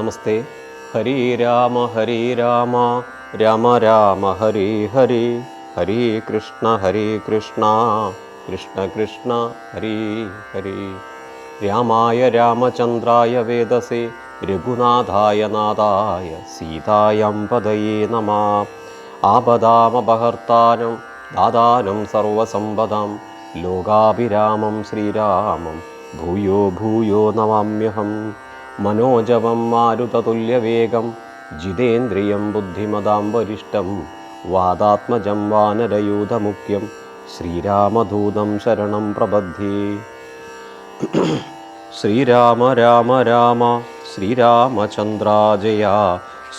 നമസ്തേ. ഹരി രാമ ഹരി രാമ. രാമ രാമ ഹരി ഹരി. ഹരി കൃഷ്ണ ഹരി കൃഷ്ണ. കൃഷ്ണ കൃഷ്ണ ഹരി ഹരി. രാമായ രാമചന്ദ്രായ വേദസേ രഘുനാഥായ നാഥായ സീതായം പദയേ നമ. ആപദാമപഹർത്താനം ദാതാനം സർവസമ്പദം ലോകാഭിരാമം ശ്രീരാമം. ഭൂയോ ഭൂയോ നമാമ്യഹം. മനോജവം മാരുതതുല്യവേഗം ജിതേന്ദ്രിയം ബുദ്ധിമതാം വരിഷ്ടം വാദാത്മജം വാനരയൂഥമുഖ്യം ശ്രീരാമദൂതം ശരണം പ്രബദ്ധി. ശ്രീരാമ രാമ രാമ ശ്രീരാമചന്ദ്രാജയ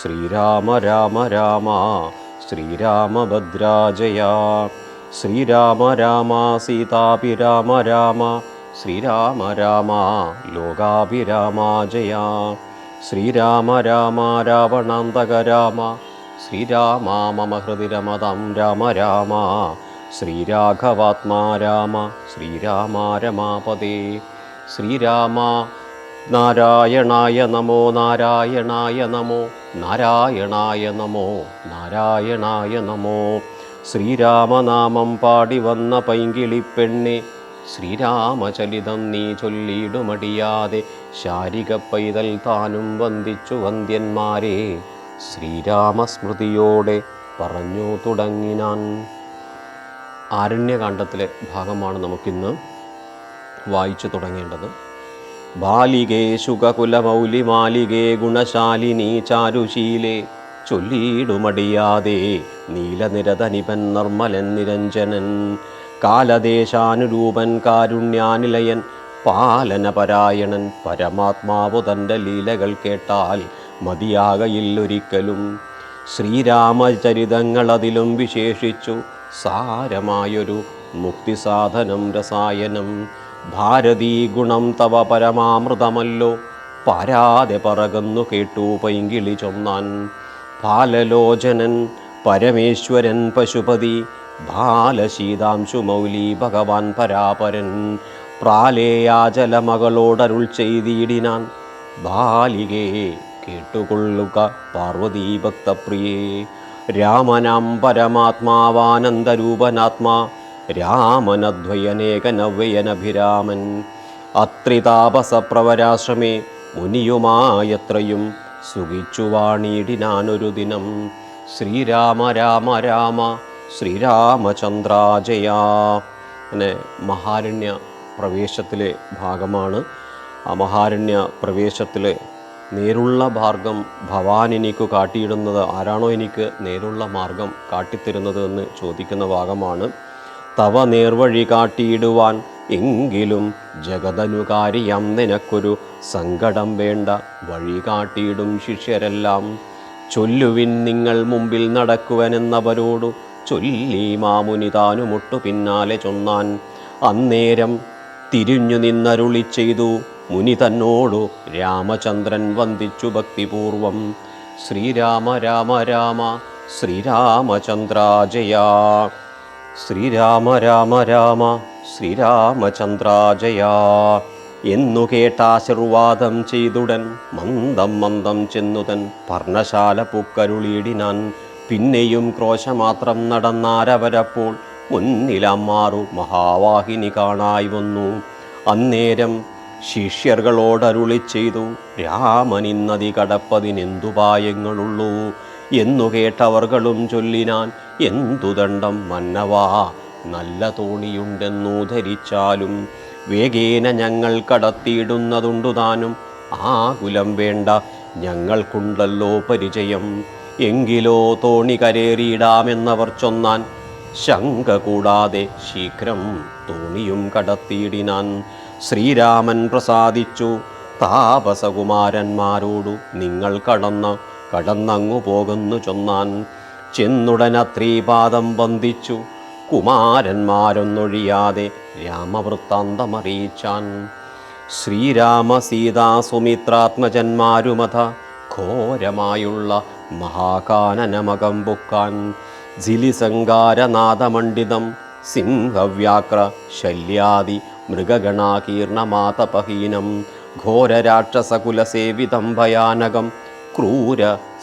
ശ്രീരാമ രാമ രാമ ശ്രീരാമഭദ്രാജയ. ശ്രീരാമ രാമ സീതാഭിരാമ രാമ ശ്രീരാമ രാമ ലോകാഭിരാമ ജയ. ശ്രീരാമ രാമ രാവണാന്തക രാമ. ശ്രീരാമ മമ ഹൃദി രമതാം രാമ രാമ. ശ്രീരാഘവാത്മാ രാമ ശ്രീരാമ രമാപതി. ശ്രീരാമ നാരായണായ നമോ നാരായണായ നമോ. നാരായണായ നമോ നാരായണായ നമോ. ശ്രീരാമനാമം പാടി വന്ന പൈങ്കിളിപ്പെണ്ണെ ശ്രീരാമചലിതം നീ ചൊല്ലിയിടുമടിയാതെ ശാരിക പൈതൽ താനും വന്ദിച്ചു വന്ദ്യന്മാരെ. ശ്രീരാമസ്മൃതിയോടെ പറഞ്ഞു തുടങ്ങിനാൻ. ആരണ്യകാണ്ഡത്തിലെ ഭാഗമാണ് നമുക്കിന്ന് വായിച്ചു തുടങ്ങേണ്ടത്. ബാലികേ ശുഖകുലമൗലി മാലികേ ഗുണശാലിനി ചാരുശീലേ ചൊല്ലിയിടുമടിയാതെ നീലനിരതനിപൻ നിർമ്മലൻ നിരഞ്ജനൻ. കാലദേശാനുരൂപൻ കാരുണ്യാനിലയൻ പാലനപരായണൻ പരമാത്മാവ് തന്റെ ലീലകൾ കേട്ടാൽ മതിയാകയില്ലൊരിക്കലും ശ്രീരാമചരിതങ്ങളതിലും വിശേഷിച്ചു സാരമായൊരു മുക്തിസാധനം രസായനം. ഭാരതീ ഗുണം തവ പരമാമൃതമല്ലോ പരാതെ പറകുന്നു കേട്ടു പൈങ്കിളി ചൊന്നാൻ. പാലലോചനൻ പരമേശ്വരൻ പശുപതി ബാലശീതാംശു മൗലി ഭഗവാൻ പരാപരൻ. പ്രാലേയാചലമകളോടരുൾ ചെയ്തിടിനാൻ. ബാലികേ കേട്ടുകൊള്ളുക പാർവതീ ഭക്തപ്രിയേ രാമനാം പരമാത്മാവാനന്ദരൂപനാത്മാ രാമനദ്വയനേകനവ്യയനഭിരാമൻ. അത്രിതാപസപ്രവരാശ്രമേ മുനിയുമായത്രയും സുഖിച്ചു വാണിയിടിനാനൊരു ദിനം. ശ്രീരാമ രാമ രാമ ശ്രീരാമചന്ദ്രാജയ. അങ്ങനെ മഹാരണ്യ പ്രവേശത്തിലെ ഭാഗമാണ്. ആ മഹാരണ്യ പ്രവേശത്തിലെ നേരുള്ള മാർഗം ഭവാൻ എനിക്ക് കാട്ടിയിടുന്നത് ആരാണോ എനിക്ക് നേരുള്ള മാർഗം കാട്ടിത്തരുന്നത് എന്ന് ചോദിക്കുന്ന ഭാഗമാണ്. തവ നേർവഴി കാട്ടിയിടുവാൻ എങ്കിലും ജഗതനുകാരിയം നിനക്കൊരു സങ്കടം വേണ്ട. വഴി കാട്ടിയിടും ശിഷ്യരെല്ലാം. ചൊല്ലുവിൻ നിങ്ങൾ മുമ്പിൽ നടക്കുവനെന്നവരോടു ചൊല്ലി മാമുനി താനുമുട്ടു പിന്നാലെ ചൊന്നാൻ. അന്നേരം തിരിഞ്ഞു നിന്നരുളി ചെയ്തു. മുനി തന്നോടു രാമചന്ദ്രൻ വന്ദിച്ചു ഭക്തിപൂർവം. ശ്രീരാമ രാമ രാമ ശ്രീരാമചന്ദ്രാജയ. ശ്രീരാമ രാമ രാമ ശ്രീരാമചന്ദ്രാജയ. എന്നു കേട്ടാശീർവാദം ചെയ്തുടൻ. മന്ദം മന്ദം ചെന്നുതൻ. പർണശാല പൂക്കരുളിയിടിനാൻ. പിന്നെയും ക്രോശമാത്രം നടന്നാരവരപ്പോൾ മുന്നിലമാറു മഹാവാഹിനി കാണായി വന്നു. അന്നേരം ശിഷ്യർകളോടരുളി ചെയ്തു രാമനിന്നതി കടപ്പതിനെന്തുപായങ്ങളുള്ളൂ എന്നു കേട്ടവർകളും ചൊല്ലിനാൻ എന്തുദണ്ഡം മന്നവാ? നല്ല തോണിയുണ്ടെന്നു ധരിച്ചാലും വേഗേന ഞങ്ങൾ കടത്തിയിടുന്നതുണ്ടുതാനും ആ കുലം വേണ്ട ഞങ്ങൾക്കുണ്ടല്ലോ പരിചയം. എങ്കിലോ തോണി കരേറിയിടാമെന്നവർ ചൊന്നാൻ ശങ്ക കൂടാതെ ശീഘ്രം തോണിയും കടത്തിയിടിനാൻ ശ്രീരാമൻ പ്രസാദിച്ചു. താപസകുമാരന്മാരോടു നിങ്ങൾ കടന്ന് കടന്നങ്ങു പോകുന്നു ചൊന്നാൻ ചെന്നുടനത്രീപാദം വന്ദിച്ചു. കുമാരന്മാരൊന്നൊഴിയാതെ രാമവൃത്താന്തമറിയിച്ചാൻ ശ്രീരാമ സീതാ സുമിത്രാത്മജന്മാരുമഥ ഘോരമായുള്ള മഹാകാനനമകം പൊക്കാൻ ജിലിസങ്കാരനാദമണ്ഡിതം സിംഹവ്യാക്ര ശല്യാദി മൃഗഗണാകീർണമാതപഹീനം ഘോരരാക്ഷസകുലസേവിതം ഭയാനകം ക്രൂര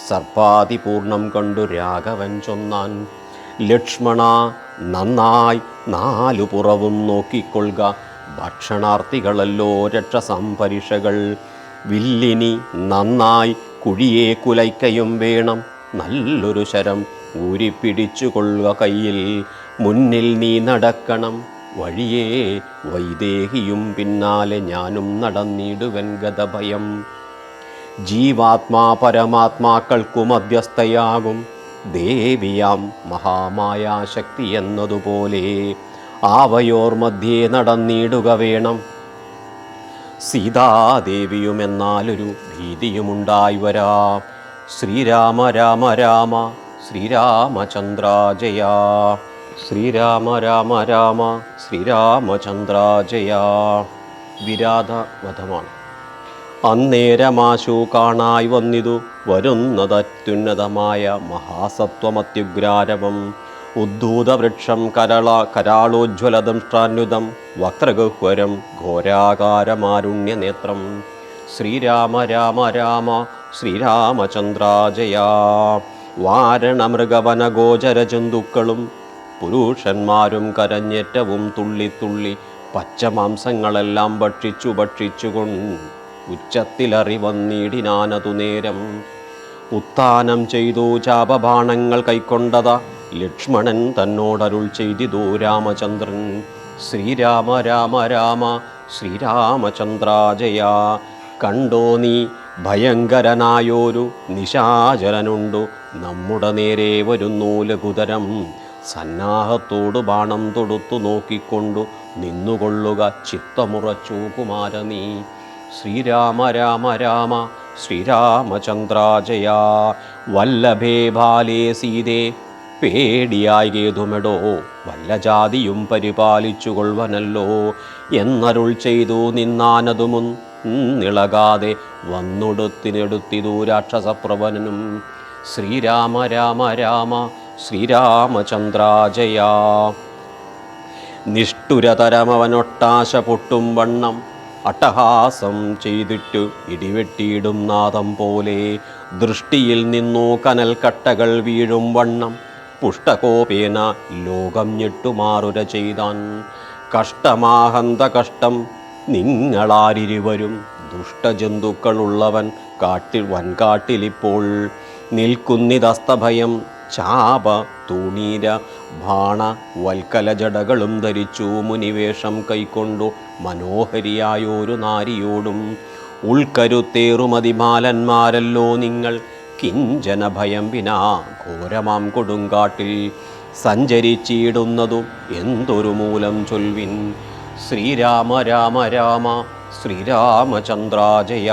സർപ്പാതിപൂർണം കണ്ടു രാഘവൻ ചൊന്നാൻ. ലക്ഷ്മണ നന്നായി നാലു പുറവും നോക്കിക്കൊള്ളുക. ഭക്ഷണാർത്ഥികളല്ലോ രക്ഷസംപരിഷകൾ വില്ലിനി നന്നായി കുഴിയെ കുലയ്ക്കയും വേണം. നല്ലൊരു ശരം ഊരി ഊരിപ്പിടിച്ചുകൊള്ളുക കയ്യിൽ. മുന്നിൽ നീ നടക്കണം. വഴിയെ വൈദേഹിയും പിന്നാലെ ഞാനും നടന്നിടുവൻ ഗതഭയം ജീവാത്മാ പരമാത്മാക്കൾക്കു മധ്യസ്ഥയാകും ദേവിയാം മഹാമായാശക്തി എന്നതുപോലെ ആവയോർ മധ്യേ നടന്നിടുക വേണം. സീതാദേവിയുമെന്നാലൊരു ഭീതിയുമുണ്ടായി വരാം ശ്രീരാമ രാമ രാമ ശ്രീരാമചന്ദ്രാജയ. ശ്രീരാമ രാമ രാമ ശ്രീരാമചന്ദ്രാജയ. വിരാധ വധമാണ് അന്നേരമാശു കാണായി വന്നിതു വരുന്നതത്യുന്നതമായ മഹാസത്വമത്യുഗ്രാരവം. ഉദ്ധൂതവൃക്ഷം കരള കരാളോജ്വലദംഷ്ടാന്യുതം വക്രഗഹ്വരം ഘോരാകാരമാരുണ്യനേത്രം. ശ്രീരാമ രാമ രാമ ശ്രീരാമചന്ദ്രാജയാ. വാരണമൃഗവനഗോചരജന്തുക്കളും പുരുഷന്മാരും കരഞ്ഞേറ്റവും തുള്ളിത്തുള്ളി പച്ചമാംസങ്ങളെല്ലാം ഭക്ഷിച്ചു ഭക്ഷിച്ചുകൊണ്ട് ഉച്ചത്തിലറിവന്നീടിനാനതു നേരം ഉത്താനം ചെയ്തു ചാപബാണങ്ങൾ കൈക്കൊണ്ടത ലക്ഷ്മണൻ തന്നോടരുൾ ദോ രാമചന്ദ്രൻ. ശ്രീരാമ രാമ രാമ ശ്രീരാമചന്ദ്രാജയ. കണ്ടോ നീ ഭയങ്കരനായോരു നിശാചരനുണ്ടു. നമ്മുടെ നേരെ വരുന്നു ലഘുതരം. സന്നാഹത്തോടു ബാണം തൊടുത്തു നോക്കിക്കൊണ്ടു നിന്നുകൊള്ളുക ചിത്തമുറച്ചു കുമാര നീ. ശ്രീരാമ രാമ രാമ ശ്രീരാമചന്ദ്രാജയ. വല്ലഭേ ബാലേ സീതേ പേടിയായി കേതുമെടോ വല്ല ജാതിയും പരിപാലിച്ചു കൊള്ളവനല്ലോ എന്നരുൾ ചെയ്തു നിന്നാനതുമുൻ നിളകാതെ വന്നൊടുത്തിനെടുത്തിതു രാക്ഷസപ്രവനും ശ്രീരാമ രാമ രാമ ശ്രീരാമചന്ദ്രാജയ. നിഷ്ഠുരതരമവനൊട്ടാശ പൊട്ടും വണ്ണം അട്ടഹാസം ചെയ്തിട്ടു ഇടിവെട്ടിയിടും നാദം പോലെ. ദൃഷ്ടിയിൽ നിന്നു കനൽ കട്ടകൾ വീഴും വണ്ണം പുഷ്ടകോപേന ലോകം ഞെട്ടുമാറുര ചെയ്താൻ. കഷ്ടമാഹന്ത കഷ്ടം നിങ്ങളാരിരുവരും. ദുഷ്ടജന്തുക്കളുള്ളവൻ കാട്ടിൽ വൻകാട്ടിലിപ്പോൾ. നിൽക്കുന്നിതസ്തഭയം ചാപ തൂണീര ഭാണ വൽക്കല ജടകളും ധരിച്ചു. മുനിവേഷം കൈക്കൊണ്ടു മനോഹരിയായൊരു നാരിയോടും ഉൾക്കരുത്തേറുമതിമാലന്മാരല്ലോ നിങ്ങൾ. കിഞ്ചന ഭയം വിനാ ഘോരമാം കൊടുങ്കാട്ടിൽ സഞ്ചരിച്ചിടുന്നതും എന്തൊരു മൂലം ചൊൽവിൻ? ശ്രീരാമ രാമ രാമ ശ്രീരാമചന്ദ്രാജയ.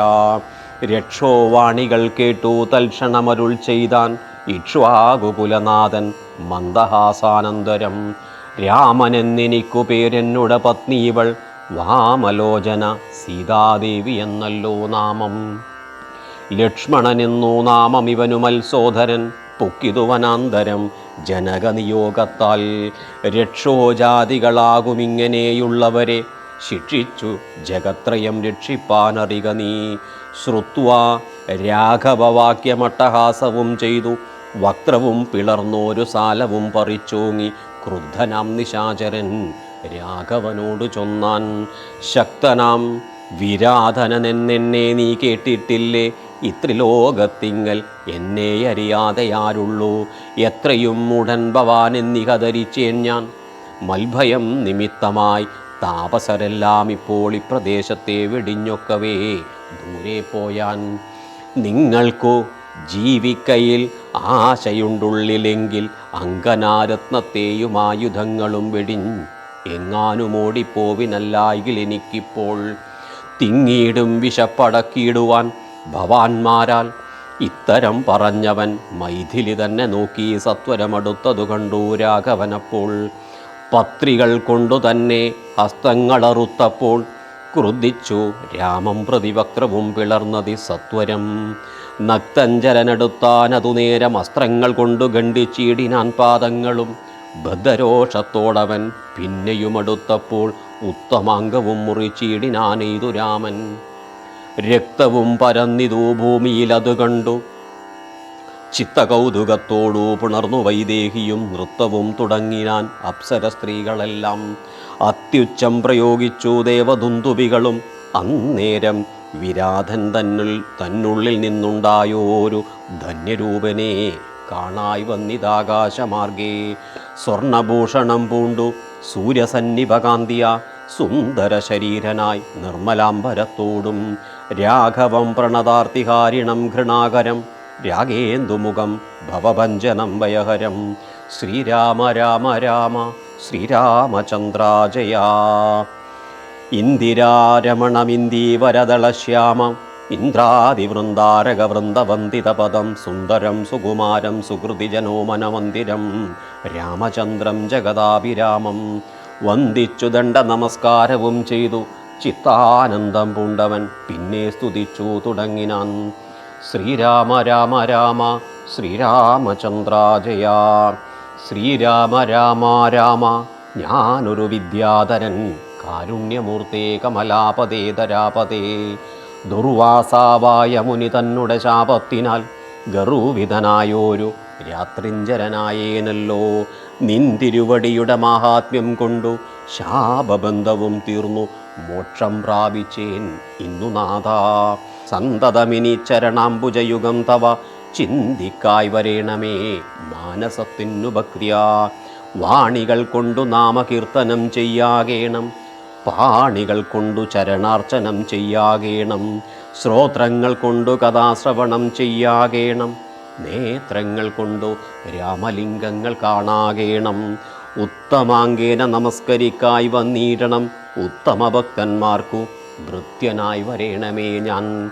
രക്ഷോവാണികൾ കേട്ടു തൽക്ഷണമരുൾ ചെയ്താൻ ഇക്ഷ്വാകുകുലനാഥൻ മന്ദഹാസാനന്തരം. രാമനെന്നെനിക്കു പേരെന്നുട പത്നി ഇവൾ വാമലോചന സീതാദേവി എന്നല്ലോ നാമം. ലക്ഷ്മണനെന്നു നാമം ഇവനു മത്സോധരൻ പൊക്കിതുവനാന്തരം ജനകനിയോഗത്താൽ രക്ഷോജാതികളാകുമിങ്ങനെയുള്ളവരെ ശിക്ഷിച്ചു ജഗത്രയം രക്ഷിപ്പാനറിക നീ. ശ്രുത്വ രാഘവവാക്യമട്ടഹാസവും ചെയ്തു വക്രവും പിളർന്നോരു സാലവും പറിച്ചോങ്ങി ക്രുദ്ധനാം നിശാചരൻ രാഘവനോട് ചൊന്നാൻ ശക്തനാം വിരാധനനെന്നെ നീ കേട്ടിട്ടില്ലേ? ഇത്രിലോകത്തിങ്കൽ എന്നെ അറിയാതെ ആരുള്ളൂ എത്രയും ഉടൻ ധരിച്ചേൻ ഞാൻ. മൽഭയം നിമിത്തമായി താപസരെല്ലാം ഇപ്പോൾ ഈ ഇപ്രദേശത്തെ വെടിഞ്ഞൊക്കവേ ദൂരെ പോയാൻ. നിങ്ങൾക്കോ ജീവിക്കയിൽ ആശയുണ്ടുള്ളിലെങ്കിൽ അങ്കനാരത്നത്തെയും ആയുധങ്ങളും വെടിഞ്ഞ് എങ്ങാനും ഓടിപ്പോവിനല്ലായെങ്കിൽ എനിക്കിപ്പോൾ തിങ്ങീടും വിശപ്പടക്കിയിടുവാൻ ഭവാന്മാരാൽ ഇത്തരം പറഞ്ഞവൻ മൈഥിലി തന്നെ നോക്കി സത്വരമടുത്തതു കണ്ടു രാഘവനപ്പോൾ. പത്രികൾ കൊണ്ടു തന്നെ ഹസ്തങ്ങളറുത്തപ്പോൾ ക്രുദ്ധിച്ചു രാമം പ്രതിവക്രവും പിളർന്നതി സത്വരം. നക്തഞ്ചരനെടുത്താനതു നേരം അസ്ത്രങ്ങൾ കൊണ്ടു ഗണ്ടിച്ചീടിനാൻ പാദങ്ങളും ബദ്ധരോഷത്തോടവൻ പിന്നെയുമടുത്തപ്പോൾ ഉത്തമാംഗവും മുറിച്ചീടിനാനെയ്തു രാമൻ. രക്തവും പരന്നിതു ഭൂമിയിൽ അത് കണ്ടു. ചിത്തകൗതുകത്തോടു പുണർന്നു വൈദേഹിയും നൃത്തവും തുടങ്ങിനാൻ അപ്സര സ്ത്രീകളെല്ലാം അത്യുച്ചം പ്രയോഗിച്ചു ദേവദുന്തുവികളും അന്നേരം വിരാധൻ തന്നിൽ തന്നുള്ളിൽ നിന്നുണ്ടായോരു ധന്യരൂപനെ കാണായി വന്നിതാകാശമാർഗേ. സ്വർണഭൂഷണം പൂണ്ടു. സൂര്യസന്നിഭകാന്തിയ സുന്ദര ശരീരനായി നിർമ്മലാംബരത്തോടും രാഘവം പ്രണതാർത്തിഹാരിണം ഘൃണാകരം രാഗേന്ദുമുഖം ഭവഭഞ്ജനം വയഹരം. ശ്രീരാമ രാമ രാമ ശ്രീരാമചന്ദ്രാജയാ. ഇന്ദിരാരമണമിന്ദീവരദളശ്യാമം ഇന്ദ്രാതിവൃന്ദാരകവൃന്ദവന്ദിതപദം സുന്ദരം സുകുമാരം സുഹൃതിജനോമനമന്ദിരം രാമചന്ദ്രം ജഗദാഭിരാമം. വന്ദിച്ചു ദണ്ഡ നമസ്കാരവും ചെയ്തു ചിത്താനന്ദം പൂണ്ടവൻ പിന്നെ സ്തുതിച്ചു തുടങ്ങിനാൻ. ശ്രീരാമ രാമ രാമ ശ്രീരാമചന്ദ്രാജയ. ശ്രീരാമ രാമ രാമ ഞാനൊരു വിദ്യാധരൻ. കാരുണ്യമൂർത്തേ കമലാപതേ ധരാപതേ ദുർവാസാവായ മുനി തന്നുടെ ശാപത്തിനാൽ ഗർവിതനായോരു രാത്രിഞ്ചരനായേനല്ലോ. നിന്തിരുവടിയുടെ മാഹാത്മ്യം കൊണ്ടു ശാപബന്ധവും തീർന്നു. മോക്ഷം പ്രാപിച്ചേൻ ഇന്നു നാഥ. സന്തതമിനി ചരണാംബുജയുഗം തവ ചിന്തിക്കായി വരേണമേ മാനസത്തിനു ഭക്തിയ വാണികൾ കൊണ്ടു നാമകീർത്തനം ചെയ്യാകേണം. പാണികൾ കൊണ്ടു ചരണാർച്ചനം ചെയ്യാകേണം. ശ്രോത്രങ്ങൾ കൊണ്ടു കഥാശ്രവണം ചെയ്യാകേണം. നേത്രങ്ങൾ കൊണ്ടു രാമലിംഗങ്ങൾ കാണാകേണം. ഉത്തമാങ്കേന നമസ്കരിക്കായി വന്നിടണം ഉത്തമ ഭക്തന്മാർക്കു ഭൃത്യനായി വരേണമേ ഞാൻ.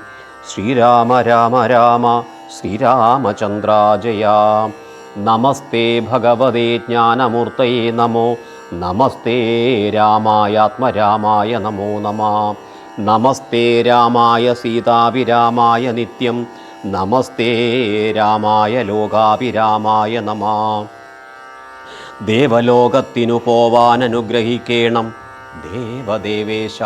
ശ്രീരാമ രാമ രാമ ശ്രീരാമചന്ദ്രാജയാ. നമസ്തേ ഭഗവതേ ജ്ഞാനമൂർത്തയേ നമോ. നമസ്തേ രാമായാത്മരാമായ നമോ നമ. നമസ്തേ രാമായ സീതാഭിരാമായ നിത്യം. നമസ്തേ രാമായ ലോകാഭിരാമായ നമ. ദേവലോകത്തിനു പോവാൻ അനുഗ്രഹിക്കേണം ദേവദേവേശ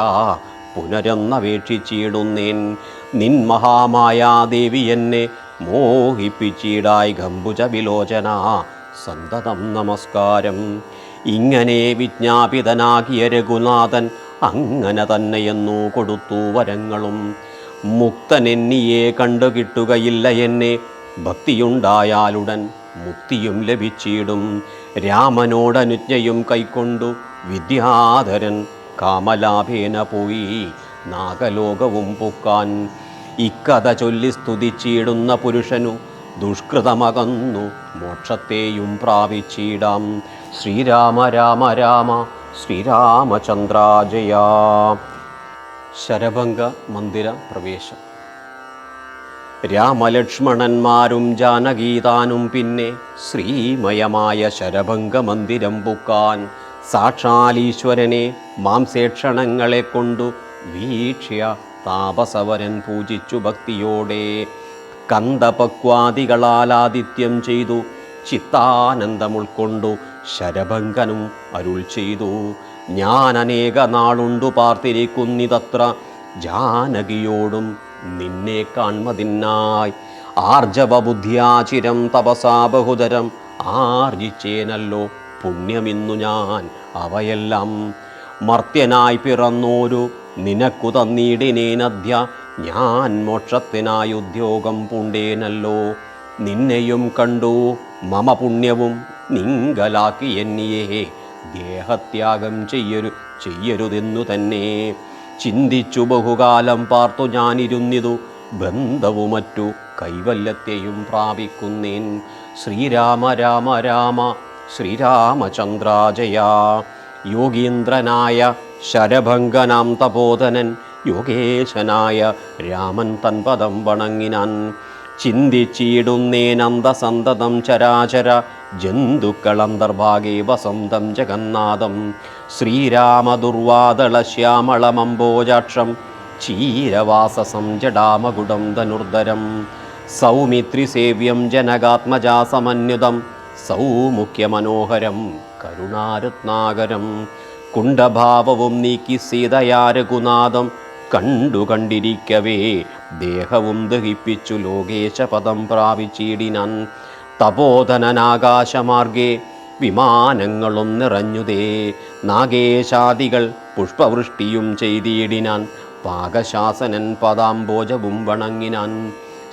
പുനരൊന്നപേക്ഷിച്ചിടുന്നേൻ നിൻ മഹാമായാദേവി എന്നെ മോഹിപ്പിച്ചിടായി ഗംഭുജ വിലോചന സന്തതം നമസ്കാരം. ഇങ്ങനെ വിജ്ഞാപിതനാകിയ രഘുനാഥൻ അങ്ങനെ തന്നെയെന്നു കൊടുത്തു വരങ്ങളും. മുക്തനെന്നിയെ കണ്ടു കിട്ടുകയില്ല എന്നെ. ഭക്തിയുണ്ടായാലുടൻ മുക്തിയും ലഭിച്ചിടും. രാമനോടനുജ്ഞയും കൈക്കൊണ്ടു വിദ്യാധരൻ കാമലാഭേന പോയി നാഗലോകവും പൊക്കാൻ. ഇക്കഥ ചൊല്ലി സ്തുതിച്ചിടുന്ന പുരുഷനു ദുഷ്കൃതമകന്നു. മോക്ഷത്തെയും പ്രാപിച്ചിടാം. ശ്രീരാമ രാമ രാമ ശ്രീരാമചന്ദ്രാജയാ. ശരഭംഗ മന്ദിര പ്രവേശം. രാമലക്ഷ്മണന്മാരും ജാനകീതാനും പിന്നെ ശ്രീമയമായ ശരഭംഗ മന്ദിരം പുക്കാൻ. സാക്ഷാലീശ്വരനെ മാംസേക്ഷണങ്ങളെ കൊണ്ടു വീക്ഷ്യ താപസവരൻ പൂജിച്ചു ഭക്തിയോടെ. കന്ദപക്വാദികളാൽ ആദിത്യം ചെയ്തു ചിത്താനന്ദം ഉൾക്കൊണ്ടു ശരഭങ്കനും അരുൾ ചെയ്തു. ഞാൻ അനേക നാളുണ്ടു പാർത്തിരിക്കുന്നിതത്ര ജാനകിയോടും നിന്നെ കാൺമതിനായി ആർജവബുദ്ധിയാചിരം തപസാ ബഹുതരം ആർജിച്ചേനല്ലോ പുണ്യമിന്നു ഞാൻ അവയെല്ലാം. മർത്യനായി പിറന്നോരു നിനക്കു തന്നീടിനേനദ്യ. ഞാൻ മോക്ഷത്തിനായി ഉദ്യോഗം പൂണ്ടേനല്ലോ. നിന്നെയും കണ്ടു മമ പുണ്യവും നിങ്കലാക്കി എന്നിയെ. ദേഹത്യാഗം ചെയ്യരു ചെയ്യരുതെന്നു തന്നെ. ചിന്തിച്ചു ബഹുകാലം പാർത്തു ഞാനിരുന്നിതു. ബന്ധവും മറ്റു കൈവല്യത്തെയും പ്രാപിക്കുന്നേൻ. ശ്രീരാമ രാമ രാമ ശ്രീരാമചന്ദ്രാജയാ. യോഗീന്ദ്രനായ ശരഭംഗനാം തപോധനൻ യോഗേശനായ രാമൻ തൻപദം വണങ്ങിനാൻ. ചിന്തിച്ചിടുന്നേനന്തസന്തതം ചരാചര ജന്തുക്കളന്തർഭാഗേ വസന്തം ജഗന്നാഥം. ശ്രീരാമദുർവാദള ശ്രീരാമദുർവാദളശ്യാമളമംബോജാക്ഷം ചീരവാസസം ജഡാമകുടം ധനുർധരം. സൗമിത്രിസേവ്യം ജനകാത്മജാസമന്യുതം സൗമുഖ്യമനോഹരം കരുണാരത്നാകരം കുണ്ടഭാവവും നീക്കി സീതയാ രഘുനാഥം കണ്ടു കണ്ടിരിക്കവേ ദേഹവും ദഹിപ്പിച്ചു ലോകേശപദം പ്രാപിച്ചിടിനാൻ. തപോധനനാകാശമാർഗേ വിമാനങ്ങളും നിറഞ്ഞുതേ നാഗേശാദികൾ പുഷ്പവൃഷ്ടിയും ചെയ്തിടിനാൻ പാകശാസനൻ പദാംബോജവും വണങ്ങിനാൻ.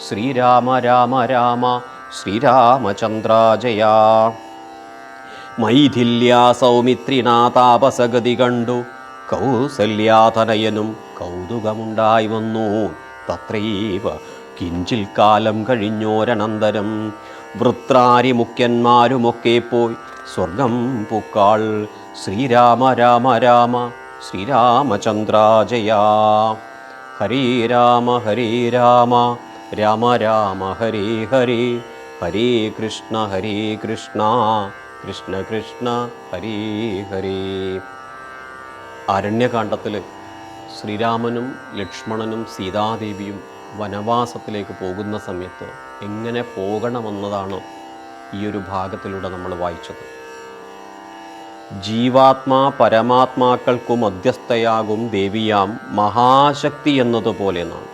ശ്രീരാമ രാമ രാമ ശ്രീരാമചന്ദ്രാജയാ. മൈഥില്യാ സൗമിത്രിനാതാപസഗതി കണ്ടു. കൗസല്യാതനയനും കൗതുകമുണ്ടായി വന്നു. തത്രൈവ കിഞ്ചിൽ കാലം കഴിഞ്ഞോരനന്തരം വൃത്രാരി മുഖ്യന്മാരുമൊക്കെ പോയി. സ്വർഗം പൂക്കാൾ ശ്രീരാമ രാമ രാമ ശ്രീരാമചന്ദ്രാജയാ. ഹരേ രാമ ഹരേ രാമ രാമ രാമ ഹരേ ഹരേ. ഹരേ കൃഷ്ണ ഹരേ കൃഷ്ണ കൃഷ്ണ കൃഷ്ണ ഹരേ ഹരേ. അരണ്യകാണ്ഡത്തിൽ ശ്രീരാമനും ലക്ഷ്മണനും സീതാദേവിയും വനവാസത്തിലേക്ക് പോകുന്ന സമയത്ത് എങ്ങനെ പോകണമെന്നതാണ് ഈ ഒരു ഭാഗത്തിലൂടെ നമ്മൾ വായിച്ചത്. ജീവാത്മാ പരമാത്മാക്കൾക്കു മധ്യസ്ഥയാകും ദേവിയാം മഹാശക്തി എന്നതുപോലെ എന്നാണ്.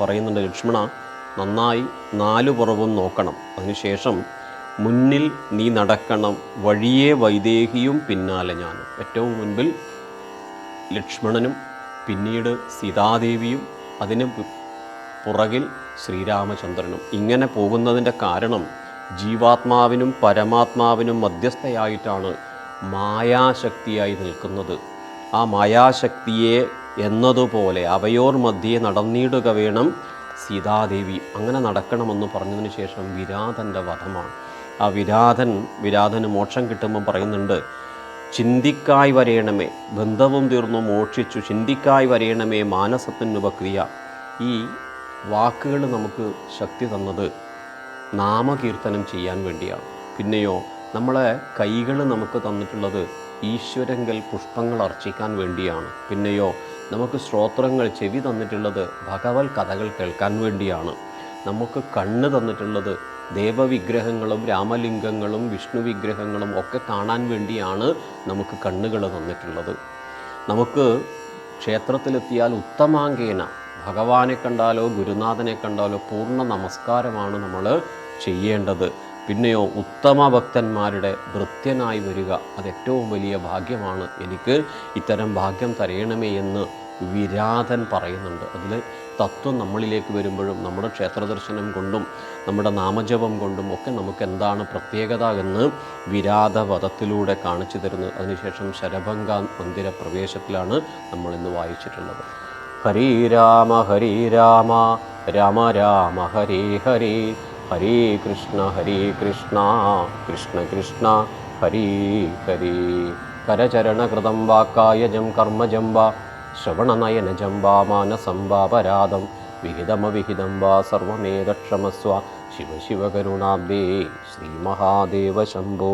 പറയുന്നുണ്ട് ലക്ഷ്മണ നന്നായി നാലു പുറവും നോക്കണം. അതിനുശേഷം മുന്നിൽ നീ നടക്കണം വഴിയെ വൈദേഹിയും പിന്നാലെ ഞാനും. ഏറ്റവും മുൻപിൽ ലക്ഷ്മണനും പിന്നീട് സീതാദേവിയും അതിന് പുറകിൽ ശ്രീരാമചന്ദ്രനും. ഇങ്ങനെ പോകുന്നതിന്റെ കാരണം ജീവാത്മാവിനും പരമാത്മാവിനും മധ്യസ്ഥയായിട്ടാണ് മായാശക്തിയായി നിൽക്കുന്നത്. ആ മായാശക്തിയെ എന്നതുപോലെ അവയോർ മധ്യേ നടന്നിടുക വേണം. സീതാദേവി അങ്ങനെ നടക്കണമെന്ന് പറഞ്ഞതിന് ശേഷം വിരാതന്റെ വധമാണ്. ആ വിരാതൻ വിരാതന് മോക്ഷം കിട്ടുമ്പോൾ പറയുന്നുണ്ട് ചിന്തിക്കായി വരയണമേ ബന്ധവും തീർന്നു മോക്ഷിച്ചു. ചിന്തിക്കായി വരേണമേ മാനസത്തിനുപക്രിയ ഈ വാക്കുകൾ നമുക്ക് ശക്തി തന്നത് നാമകീർത്തനം ചെയ്യാൻ വേണ്ടിയാണ്. പിന്നെയോ നമ്മളെ കൈകൾ നമുക്ക് തന്നിട്ടുള്ളത് ഈശ്വരങ്കൽ പുഷ്പങ്ങൾ അർച്ചിക്കാൻ വേണ്ടിയാണ്. പിന്നെയോ നമുക്ക് ശ്രോത്രങ്ങൾ ചെവി തന്നിട്ടുള്ളത് ഭഗവത് കഥകൾ കേൾക്കാൻ വേണ്ടിയാണ്. നമുക്ക് കണ്ണ് തന്നിട്ടുള്ളത് ദേവവിഗ്രഹങ്ങളും രാമലിംഗങ്ങളും വിഷ്ണു വിഗ്രഹങ്ങളും ഒക്കെ കാണാൻ വേണ്ടിയാണ് നമുക്ക് കണ്ണുകൾ തന്നിട്ടുള്ളത്. നമുക്ക് ക്ഷേത്രത്തിലെത്തിയാൽ ഉത്തമാങ്കേന ഭഗവാനെ കണ്ടാലോ ഗുരുനാഥനെ കണ്ടാലോ പൂർണ നമസ്കാരമാണ് നമ്മൾ ചെയ്യേണ്ടത്. പിന്നെയോ ഉത്തമ ഭക്തന്മാരുടെ ഭൃത്യനായി വരിക അത് ഏറ്റവും വലിയ ഭാഗ്യമാണ്. എനിക്ക് ഇത്തരം ഭാഗ്യം തരയണമേ എന്ന് വിരാതൻ പറയുന്നുണ്ട്. അതിൽ തത്വം നമ്മളിലേക്ക് വരുമ്പോഴും നമ്മുടെ ക്ഷേത്ര ദർശനം കൊണ്ടും നമ്മുടെ നാമജപം കൊണ്ടും ഒക്കെ നമുക്ക് എന്താണ് പ്രത്യേകത എന്ന് വിരാതവധത്തിലൂടെ കാണിച്ചു തരുന്നു. അതിനുശേഷം ശരഭംഗ മന്ദിര പ്രവേശത്തിലാണ് നമ്മൾ ഇന്ന് വായിച്ചിട്ടുള്ളത്. ഹരീരാമ രാമ ഹരേ രാമ രാമ രാമ ഹരി ഹരി ഹരേ കൃഷ്ണ ഹരി കൃഷ്ണ കൃഷ്ണ കൃഷ്ണ ഹരി ഹരി. കരചരണകൃതം വാക്കായജം കർമ്മജം വാ ശ്രവണനയനജം ജംബാമാന സംഭാപരാധം വിഹിതമവിഹിതം വാ സർവമേതക്ഷമസ്വ ശിവ ശിവ കരുണാബ്ദേ ശ്രീമഹാദേവ ശംഭോ